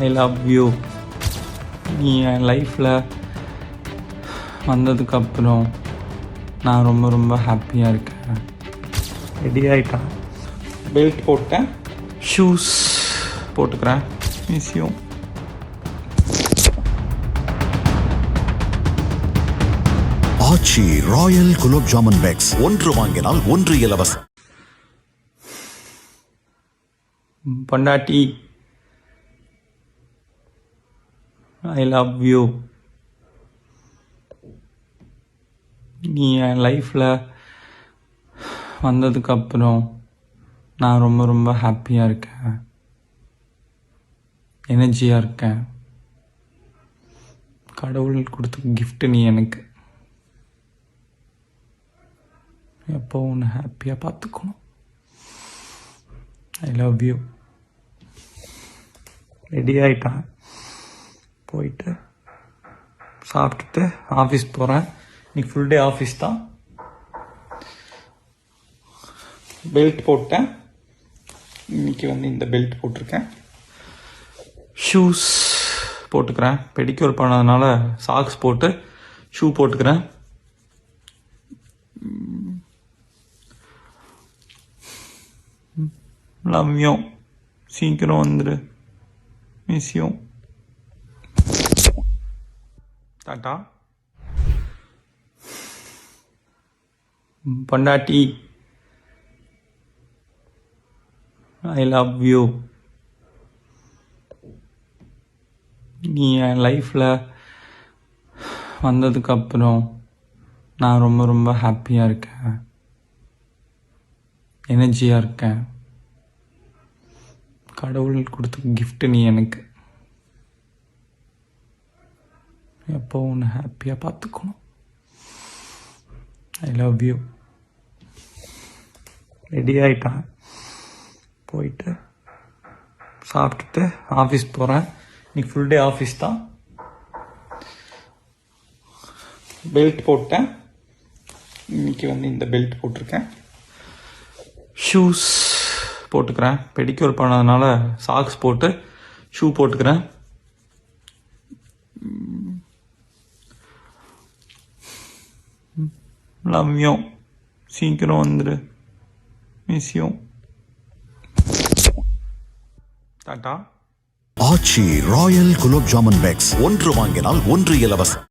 I love you நீ என் லைஃப்பில் வந்ததுக்கப்புறம் நான் ரொம்ப ரொம்ப ஹாப்பியாக இருக்கேன். ரெடி ஆகிட்டேன் பெல்ட் போட்டேன். ஷூஸ் போட்டுக்கிறேன். மிஸ்யூம் ஆச்சி ராயல் குலோப் ஜாமுன் பேக்ஸ். ஒன்று வாங்கினால் ஒன்று இலவசம். பொண்டாட்டி ஐ லவ் யூ நீ என் லைஃப்பில் வந்ததுக்கப்புறம் நான் ரொம்ப ரொம்ப ஹாப்பியாக இருக்கேன். எனர்ஜியாக இருக்கேன். கடவுள் கொடுத்த கிஃப்ட்டு நீ எனக்கு. எப்போ உன்னை ஹாப்பியாக பார்த்துக்கணும்? ஐ லவ் யூ ரெடி ஆகிட்டேன் போயிட்டு சாப்பிட்டுட்டு ஆஃபீஸ் போகிறேன் இன்னைக்கு ஃபுல் டே ஆஃபீஸ் தான். பெல்ட் போட்டேன். இன்னைக்கு வந்து இந்த பெல்ட் போட்டிருக்கேன். ஷூஸ் போட்டுக்கிறேன். பெடிக்யூர் பண்ணதுனால சாக்ஸ் போட்டு ஷூ போட்டுக்கிறேன். லவ்யம் சீக்கிரம் வந்துடு மிஸ் யூ டாட்டா பொண்டாட்டி. ஐ லவ் யூ நீ என் லைஃப்பில் வந்ததுக்கப்புறம் நான் ரொம்ப ரொம்ப ஹாப்பியாக இருக்கேன். எனர்ஜியாக இருக்கேன். கடவுள் கொடுத்த கிஃப்ட்டு நீ எனக்கு. எப்போ உன்னை ஹாப்பியாக பார்த்துக்கணும் ஐ லவ் யூ ரெடி ஆகிட்டான் போயிட்டு சாப்பிட்டுட்டு ஆஃபீஸ் போகிறேன் இன்னைக்கு ஃபுல் டே ஆஃபீஸ் தான் பெல்ட் போட்டேன் இன்னைக்கு வந்து இந்த பெல்ட் போட்டிருக்கேன் ஷூஸ் போட்டுக்கிறேன் பெடிக்யூர் பண்ணதுனால சாக்ஸ் போட்டு ஷூ போட்டுக்கிறேன் லவ் யூ சீக்கிரம் வந்துடு miss you tata. Aachi royal gulab jamun packs ஒன்று வாங்கினால் ஒன்று இலவசம்.